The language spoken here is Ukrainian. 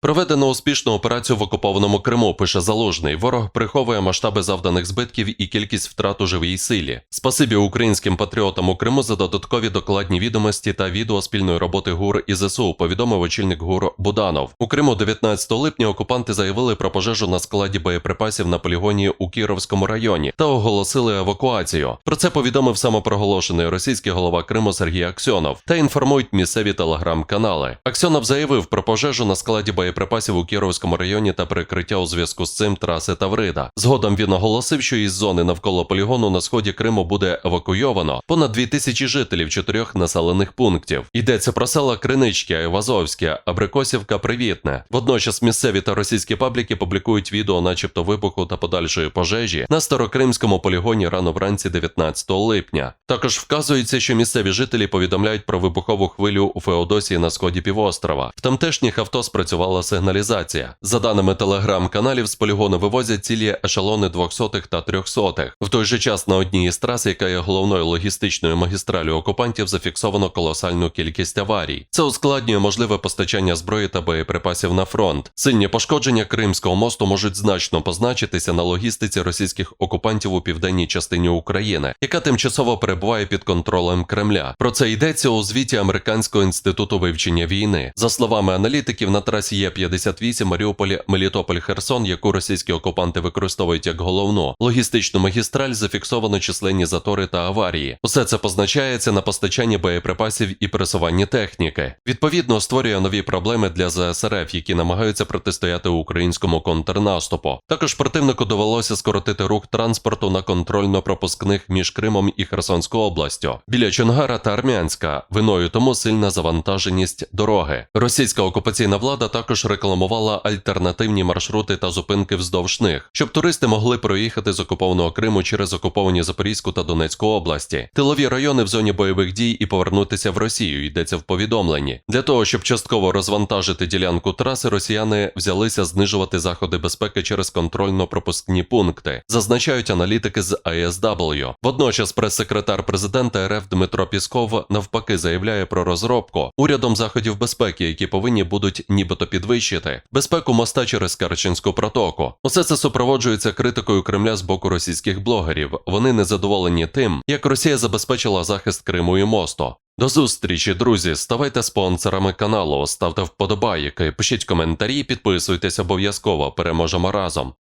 Проведено успішну операцію в окупованому Криму, пише Залужний. Ворог приховує масштаби завданих збитків і кількість втрат у живій силі. Спасибі українським патріотам у Криму за додаткові докладні відомості та відео спільної роботи ГУР і ЗСУ, повідомив очільник ГУР Буданов. У Криму 19 липня окупанти заявили про пожежу на складі боєприпасів на полігоні у Кіровському районі та оголосили евакуацію. Про це повідомив самопроголошений російський голова Криму Сергій Аксьонов та інформують місцеві телеграм-канали. Аксьонов заявив про пожежу на складі боєприпасів у Кіровському районі та перекриття у зв'язку з цим траси Таврида. Згодом він оголосив, що із зони навколо полігону на сході Криму буде евакуйовано понад 2000 жителів чотирьох населених пунктів. Йдеться про села Кринички, Айвазовське, Абрикосівка, Привітне. Водночас місцеві та російські пабліки публікують відео, начебто вибуху та подальшої пожежі на старокримському полігоні рано вранці 19 липня. Також вказується, що місцеві жителі повідомляють про вибухову хвилю у Феодосії на сході півострова. В тамтешніх авто спрацювала сигналізація. За даними телеграм-каналів, з полігону вивозять цілі ешелони 200-х та 300-х. В той же час на одній із трас, яка є головною логістичною магістралю окупантів, зафіксовано колосальну кількість аварій. Це ускладнює можливе постачання зброї та боєприпасів на фронт. Сильні пошкодження Кримського мосту можуть значно позначитися на логістиці російських окупантів у південній частині України, яка тимчасово перебуває під контролем Кремля. Про це йдеться у звіті Американського інституту вивчення війни. За словами аналітиків, на трасі є 58 Маріуполь, Мелітополь, Херсон, яку російські окупанти використовують як головну логістичну магістраль, зафіксовано численні затори та аварії. Усе це позначається на постачанні боєприпасів і пересуванні техніки. Відповідно, створює нові проблеми для ЗСРФ, які намагаються протистояти українському контрнаступу. Також противнику довелося скоротити рух транспорту на контрольно-пропускних між Кримом і Херсонською областю. Біля Чонгара та Армянська виною тому сильна завантаженість дороги. Російська окупаційна влада також рекламувала альтернативні маршрути та зупинки вздовж них, щоб туристи могли проїхати з окупованого Криму через окуповані Запорізьку та Донецьку області, тилові райони в зоні бойових дій і повернутися в Росію. Йдеться в повідомленні. Для того щоб частково розвантажити ділянку траси, росіяни взялися знижувати заходи безпеки через контрольно-пропускні пункти, зазначають аналітики з ISW. Водночас прес-секретар президента РФ Дмитро Пісков навпаки заявляє про розробку урядом заходів безпеки, які повинні будуть нібито підвищити безпеку моста через Керченську протоку. Усе це супроводжується критикою Кремля з боку російських блогерів. Вони незадоволені тим, як Росія забезпечила захист Криму і мосту. До зустрічі, друзі. Ставайте спонсорами каналу, ставте вподобайки, пишіть коментарі, підписуйтесь обов'язково. Переможемо разом.